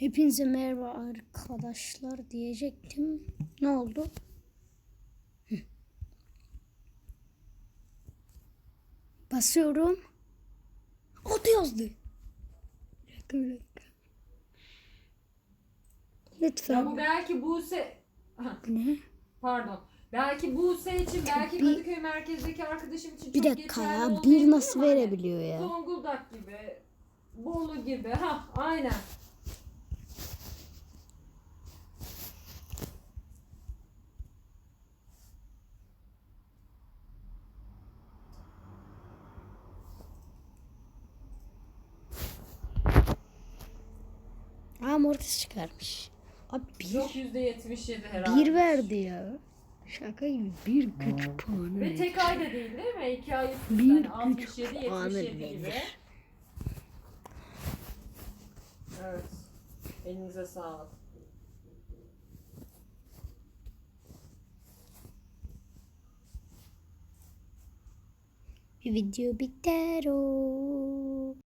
Hepinize merhaba arkadaşlar diyecektim. Ne oldu? Hı. Basıyorum. Adı yazdı. Bir dakika, bir dakika. Ya Lütfen. bu belki Buse... Ne? Pardon. Belki Buse için, belki Bir- Kadıköy merkezdeki arkadaşım için Bir çok dakika ya. Bir nasıl hani verebiliyor ya? Zonguldak gibi, Bolu gibi. Ha, aynen. Aa mortis çıkarmış. Abi bir, Yok %77 herhalde. bir verdi ya. Şaka gibi bir güç puanı. Ve tek ay da değil değil mi? İki ay üst üste. Bir Hani güç 67, puanı 77 gibi. verir. Evet. Elinize sağlık. Bir video biter o.